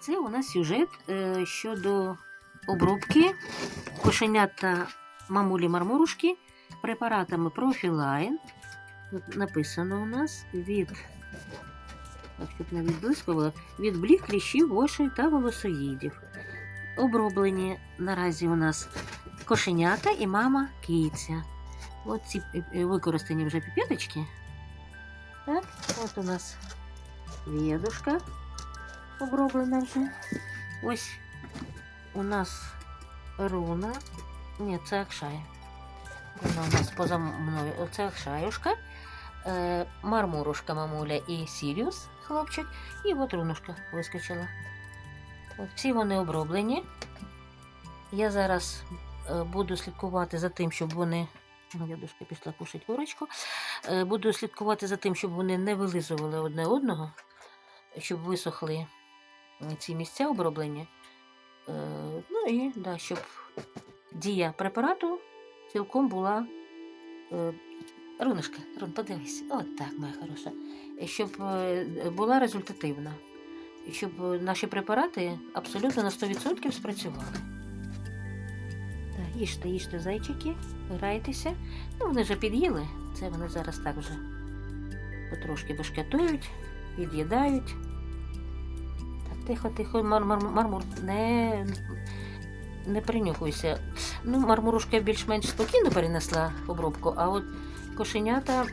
Це у нас сюжет е, щодо обробки кошенят та мамулі мармурушки препаратами Профілайн. Тут написано у нас від, щоб не відблискувало, від блік, кліщів, вошей та волосоїдів. Оброблені наразі у нас кошенята і мама киця. Ці е, е, використані вже піпеточки. Так, от у нас ведушка оброблена вже. Ось у нас руна. Ні, це Акшая. Вона у нас поза мною. Оце Акшаюшка, е, мармурушка, мамуля і Сіріус, хлопчик. І от рунушка вискочила. От всі вони оброблені. Я зараз е, буду слідкувати за тим, щоб вони. Ну, Дядушка пішла кушать курочку. Е, Буду слідкувати за тим, щоб вони не вилизували одне одного, щоб висохли ці місця оброблення. Е, Ну і да, щоб дія препарату цілком була. е, Рунишка, Рун, подивись, от так, моя хороша. Щоб е, була результативна. Щоб наші препарати абсолютно на 100% спрацювали. Їжте, їжте зайчики, грайтеся. Ну, вони вже під'їли. Це вони зараз так вже потрошки башкетують, від'їдають. Тихо, тихо, мар, мар, мармур, не, не принюхуйся. Ну, мармурушка більш-менш спокійно перенесла обробку, а от кошенята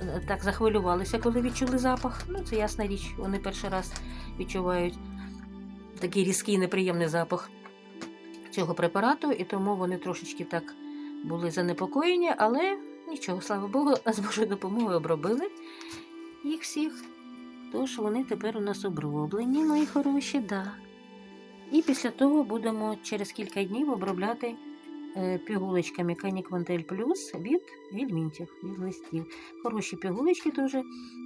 е, так захвилювалися, коли відчули запах. Ну, це ясна річ, вони перший раз відчувають такий різкий неприємний запах цього препарату, і тому вони трошечки так були занепокоєні, але нічого, слава Богу, з Божою допомогою обробили їх всіх. Тож вони тепер у нас оброблені, мої хороші, да. І після того будемо через кілька днів обробляти е, пігулочками Каніквантель Плюс від гельмінтів, від листів. Хороші пігулочки дуже,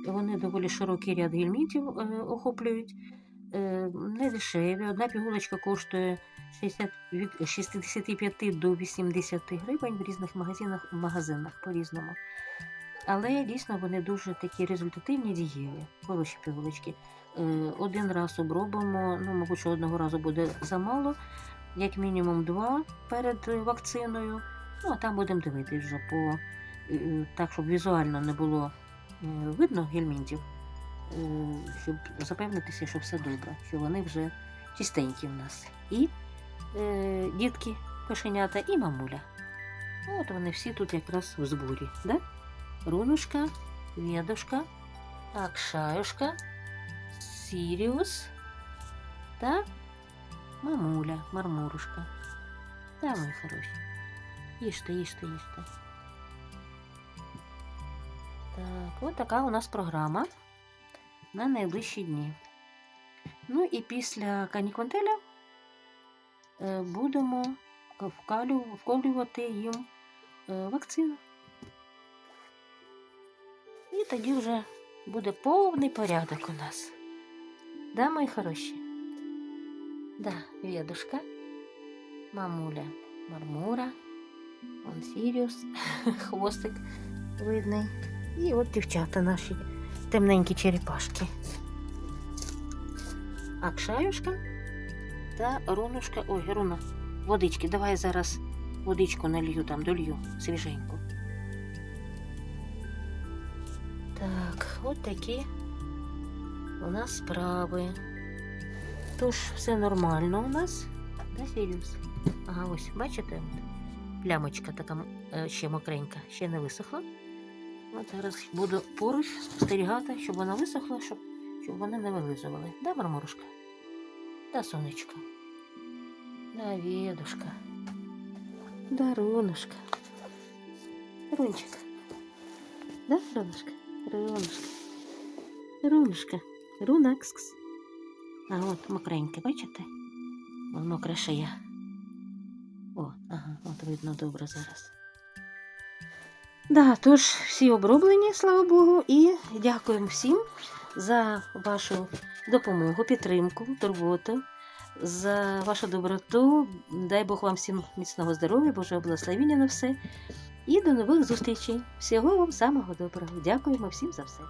вони доволі широкий ряд гельмінтів е, охоплюють. Е, не дешеві. Одна пігулочка коштує 60, від 65 до 80 гривень в різних магазинах, магазинах по-різному. Але дійсно вони дуже такі результативні дієві, хороші пігулочки. Е, Один раз обробимо, ну, мабуть, одного разу буде замало, як мінімум два перед вакциною. Ну, а там будемо дивитись вже по е, так, щоб візуально не було е, видно гельмінтів, щоб запевнитися, що все добре, що вони вже чистенькі в нас. І е, дітки, кошенята, і мамуля. От вони всі тут якраз в зборі. Да? Рунушка, Ведушка, Акшаюшка, Сіріус та мамуля, мармурушка. Та мої хороші. Їжте, їжте, їжте. Так, от така у нас програма на найближчі дні. Ну і після каніквантеля е, будемо вколювати їм е, вакцину. Тоді вже буде повний порядок у нас. Да, мої хороші? Да, Ведушка, мамуля, мармура, он Сіріус, хвостик видний. І от дівчата наші темненькі черепашки. Акшаюшка та рунушка. Ой, руна, водички. Давай я зараз водичку налью там, долью свіженьку. Так, от такі у нас справи. Тож, все нормально у нас. Да, Сіріус? Ага, ось, бачите? Плямочка така е, ще мокренька, ще не висохла. От зараз буду поруч спостерігати, щоб вона висохла, щоб, щоб вони не вилизували. Да, мармурушка? Да, сонечко. Да, ведушка. Да, рунушка. Рунчик. Да, рунушка? Рунушка. Рунушка. Рунакскс. А от мокреньке, бачите? Вон мокра шия. О, ага, от видно добре зараз. Да, тож всі оброблені, слава Богу, і дякуємо всім за вашу допомогу, підтримку, турботу, за вашу доброту. Дай Бог вам всім міцного здоров'я, Божого благословення на все. І до нових зустрічей. Всього вам самого доброго. Дякуємо всім за все.